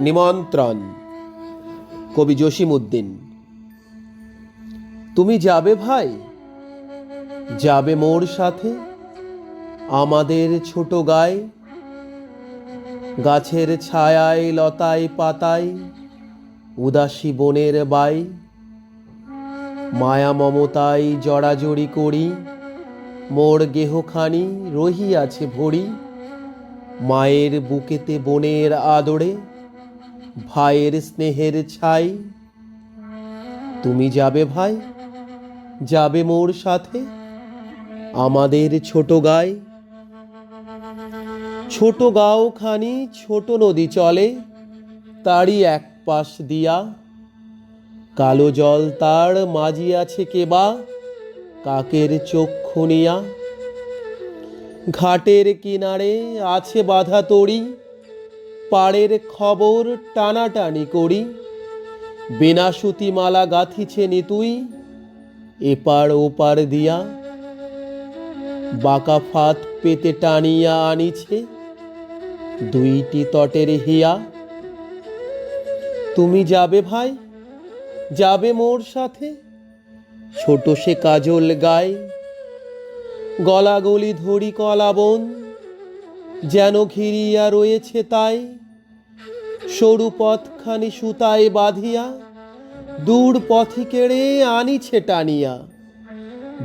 নিমন্ত্রণ। কবি জসিম উদ্দিন তুমি যাবে ভাই? যাবে মোর সাথে? আমাদের ছোট গায়ে গাছের ছায়ায় লতায় পাতায়, উদাসী বনের বাই, মায়া মমতায় জড়াজড়ি করি, মোর গেহখানি রহি আছে ভরি, মায়ের বুকেতে বনের আদরে ভাইয়ের স্নেহের ছাই। তুমি যাবে ভাই, যাবে মোর সাথে, আমাদের ছোট গায়ে ছোট গাঁও খানি, ছোট নদী চলে, তারই এক পাশ দিয়া। কালো জল তার মাজিয়াছে কেবা, কাকের চক্ষু নিয়া। ঘাটের কিনারে আছে বাধা তড়ি পাড়ের খবর টানাটানি করি। বেনাসুতি মালা গাথিছে নিতুই এপার ওপার দিয়া। বাঁকা ফাত পেতে টানিয়া আনিছে দুইটি তটের হিয়া। তুমি যাবে ভাই, যাবে মোর সাথে, ছোট সে কাজল গায়ে। গলাগলি ধরি কলাবন যেন ঘিরিয়া রয়েছে তাই। সরু পথখানি সুতায় বাঁধিয়া, দূর পথি কেড়ে আনিছে টানিয়া।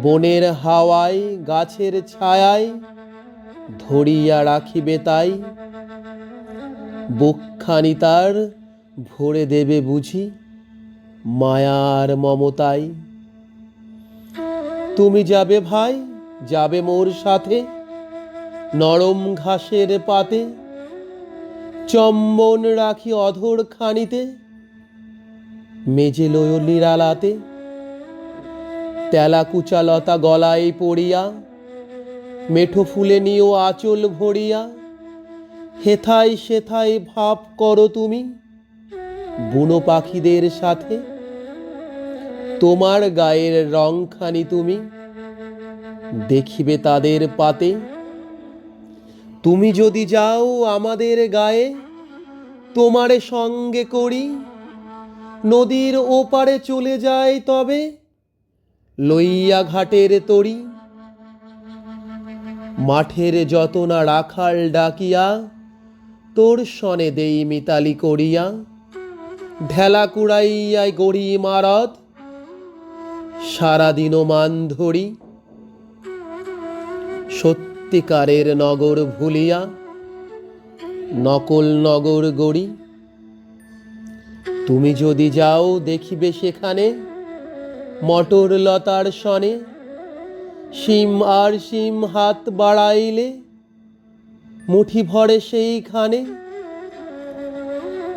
বনের হাওয়ায়, গাছের ছায়ায় ধরিয়া রাখিবে তাই। বুকখানি তার ভরে দেবে বুঝি মায়ার মমতায়। তুমি যাবে ভাই, যাবে মোর সাথে, নরম ঘাসের পাতে। চম্বন রাখি অধর খানিতে মেজে লয় নিরালাতে, তেলা কুচালতা গলায় পড়িয়া, মেঠো ফুলে নিও আঁচল ভরিয়া, হেথায় সেথায় ভাব করো তুমি, বুনো পাখিদের সাথে, তোমার গায়ের রংখানি তুমি, দেখিবে তাদের পাতে তুমি যদি যাও আমাদের গায়ে, তোমারে সঙ্গে করি। নদীর ওপারে চলে যায় তবে, লইয়া ঘাটের তরি। মাঠের যত না রাখাল ডাকিয়া, তোর সনে দেই মিতালি করিয়া। ঢেলা কুড়াইয়াই গড়ি মারত সারাদিনও মান ধরি। সত্যিকারের নগর ভুলিয়া, নকল নগর গড়ি। তুমি যদি যাও দেখিবে সেখানে মটর লতার সনে, শিম আর সিম হাত বাড়াইলে মুঠি ভরে সেইখানে।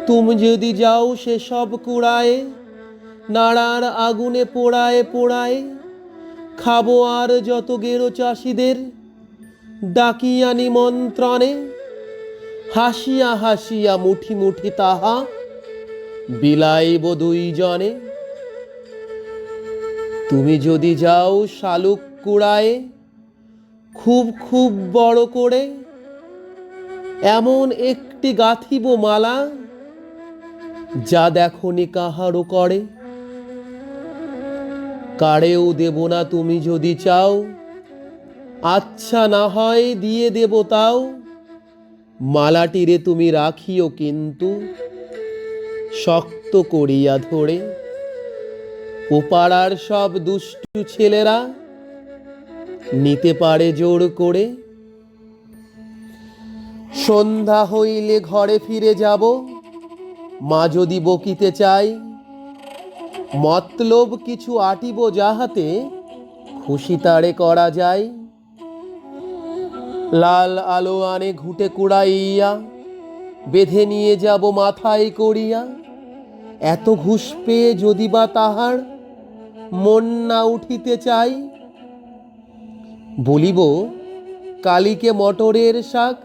তুমি যদি যাও সেসব কুড়ায়ে, নাড়ার আগুনে পোড়ায় পোড়ায়, খাব আর যত গেরো চাষিদের ডাকিয়া নিমন্ত্রণে, হাসিয়া হাসিয়া মুঠি মুঠি তাহা বিলাইব দুইজনে। তুমি যদি যাও শালুক কুড়ায়ে, খুব খুব বড় করে, এমন একটি গাথিব মালা যা দেখনি কাহারও করে। কারেও দেব না তুমি যদি চাও আচ্ছা না হয় দিয়ে দেব তাও। মালাটিরে তুমি রাখিও কিন্তু। শক্ত করিয়া ধরে ও পাড়ার সব দুষ্টু ছেলেরা নিতে পারে জোর করে। সন্ধ্যা হইলে ঘরে ফিরে যাব। মা যদি বকিতে চাই মতলব কিছু আটিব যাহাতে খুশি তারে করা যায়। লাল আলো আনে ঘুটে কুড়াইয়া, বেঁধে নিয়ে যাব মাথায় করিয়া। এত ঘুষ পেয়ে যদি বা তাহার মন না উঠিতে চাই? বলিব, কালীকে মটরের শাক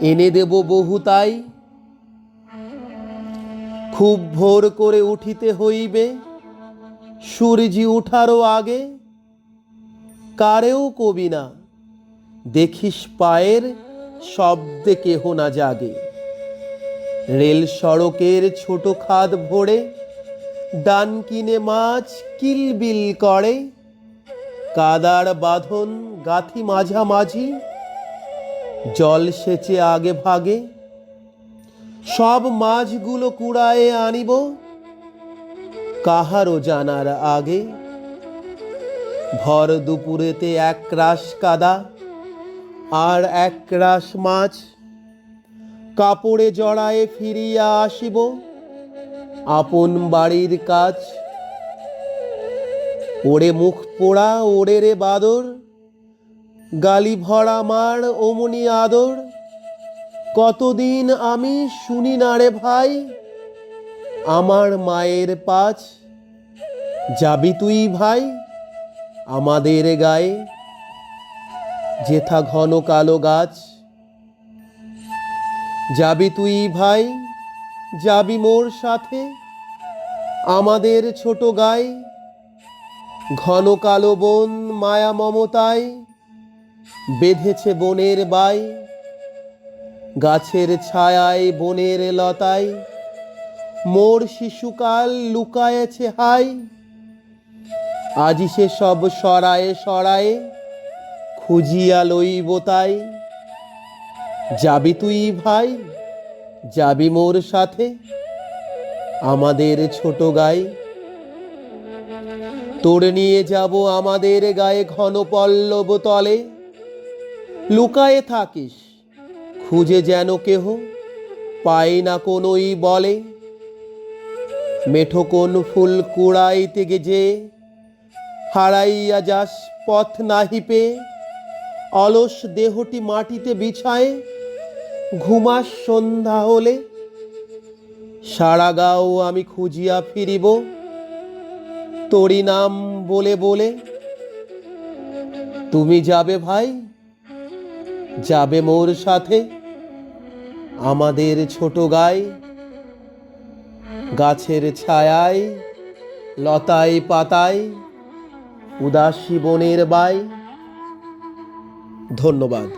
এনে দেব বহু তাই। খুব ভোর করে উঠিতে হইবে, সূর্যি উঠারও আগে। কারেও কবি না। দেখিস পায়ের শব্দে কেহ না জাগে। রেল সড়কের ছোট খাদ ভরে ডান কিনে মাছ কিলবিল করে। কাদার বাঁধন গাথি মাঝামাঝি, জল সেচে আগে ভাগে। সব মাছগুলো কুড়ায়ে আনিব, কাহারও জানার আগে। ভর দুপুরেতে এক রাস কাদা আর এক রাস মাছ। কাপড়ে জড়ায়ে ফিরিয়া আসিব। আপন বাড়ির কাজ। ওরে মুখ পোড়া, ওরে রে বাদর। গালি ভরা মার, অমনি আদর। কতদিন আমি শুনি না রে ভাই, আমার মায়ের পাঁচ যাবি তুই ভাই, আমাদের গায়ে। জেথা ঘন কালো গাছ। যাবি তুই ভাই, যাবি মোর সাথে। আমাদের ছোট গায়ে ঘন কালো বন মায়া মমতায়। বেঁধেছে বনের বাই, গাছের ছায়ায় বনের লতায়। মোর শিশুকাল লুকায়েছে হাই, আজি সে সব সরায়ে সরায়ে খুঁজিয়া লইব তাই। যাবি তুই ভাই, যাবি মোর সাথে, আমাদের ছোট গায়ে তোর নিয়ে যাব আমাদের গায়ে ঘন পল্লব তলে। লুকায়ে থাকিস, খুঁজে যেন কেহ পাই না কোনোই বলে। মেঠো কোন ফুল কুড়াইতে গেজে হারাইয়া যাস পথ নাহি পেয়ে অলস দেহটি মাটিতে বিছায়, ঘুমাস সন্ধ্যা হলে সারা গাও আমি খুঁজিয়া ফিরিব, তোরি নাম বলে বলে, তুমি যাবে ভাই, যাবে মোর সাথে, আমাদের ছোট গাই, গাছের ছায়ায়, লতায় পাতায়, উদাসী বনের বাই। ধন্যবাদ।